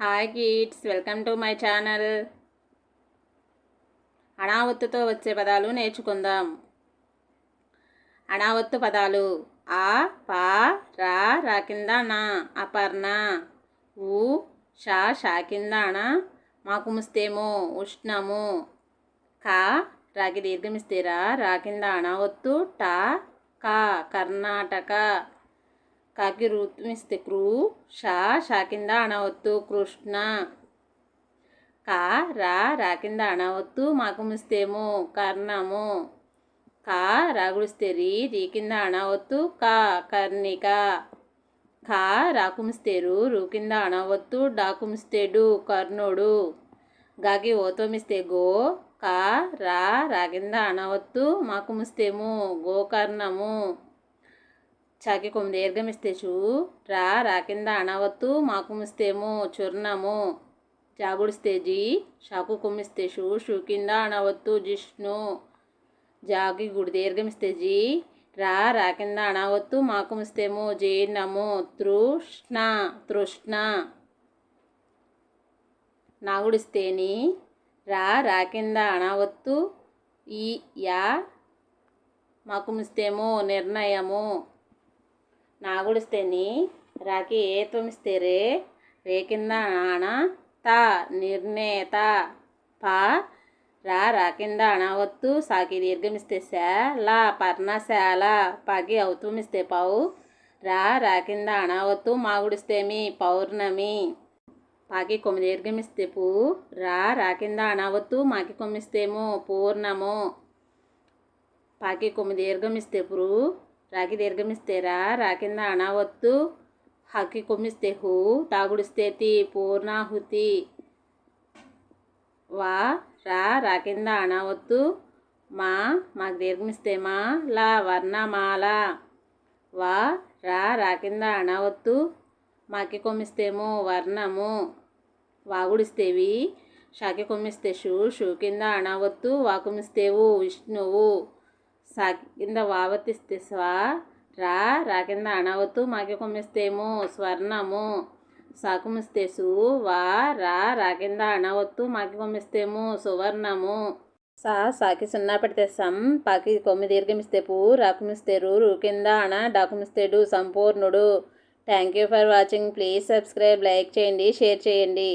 Hi kids welcome to my channel అనావత్తుతో వచ్చే పదాలు నేర్చుకుందాం. అనావత్తు పదాలు ఆ పా రా రా కింద నా అపర్ణ ఊ షా షా కింద అణ మాకు ముస్తేమో ఉష్ణము కా రాకి దీర్ఘమిస్తే రా రా కింద అనావత్తు టా కా కర్ణాటక. కాకి రుత్మిస్తే క్రూ షా షా కింద అనవద్దు కృష్ణ కా రా రా కింద అనవద్దు మాకు ముస్తేము కర్ణము కా రాగుడిస్తే రీ రీ కింద అనవద్దు కా కర్ణిక ఖా రాకుమిస్తేరు రూ కింద అనవద్దు డాకుమిస్తేడు కర్ణుడు గాకి ఓతోమిస్తే గో కా రా రా కింద అనవద్దు మాకు ముస్తేము గోకర్ణము చాకి కొమ్మి దీర్ఘమిస్తే చూ రా రాకింద అణవత్తు మాకు ముస్తేము చుర్ణము. జాగుడిస్తే జీ షాకు కొమ్మిస్తే షూ షూ కింద అణవత్తు జిష్ణు. జాగి గుడి దీర్ఘమిస్తే జీ రా రాకింద అణవత్తు మాకు ముస్తేము జీర్ణము. తృష్ణ తృష్ణ. నాగుడిస్తేని రా రాకింద అణవత్తు ఈ యా మాకు ముస్తేము నిర్ణయము. నాగుడిస్తేని రాకి ఏత్వమిస్తే రే రే కింద నాణ త నిర్ణేత పా రా రా కింద అణవత్తు సాకి దీర్ఘమిస్తే శా లా పర్ణశాల పాకి అవుతుమిస్తే పావు రా రా కింద అణవత్తు మాగుడిస్తే పౌర్ణమి. పాకి కొమ్మి దీర్ఘమిస్తే పూ రా రా కింద అణవత్తు మాకి కొమ్మిస్తేము పూర్ణము. పాకి కొమ్మి దీర్ఘమిస్తే పురు రాకి దీర్ఘమిస్తే రా రా కింద అనావత్తు హకి కొమ్మిస్తే హు తాగుడిస్తే తి పూర్ణాహుతి. వా రా రా కింద అనావత్తు మా మాకు దీర్ఘమిస్తే మా లా వర్ణమాల. వా రా రా కింద అనావత్తు మాకి కొమ్మిస్తేమో వర్ణము. వాగుడిస్తేవి షాకి కొమ్మిస్తే షూ షూ కింద అణవత్తు వాకుమిస్తేవు విష్ణువు. సా కింద వావతిస్తే స్వా రా రా కింద అణవత్తు మాకి కొమ్మిస్తేము స్వర్ణము. సాకుమిస్తే సు వా రా రా కింద అణవత్తు మాకి కొమ్మిస్తేము సువర్ణము. సా సాకి సున్నా పెడితే సం పాకి కొమ్మి దీర్ఘమిస్తే పూ రాకుమిస్తే రు రు కింద అణ డాకుమిస్తేడు సంపూర్ణుడు. Thank you for watching please subscribe like చేయండి షేర్ చేయండి.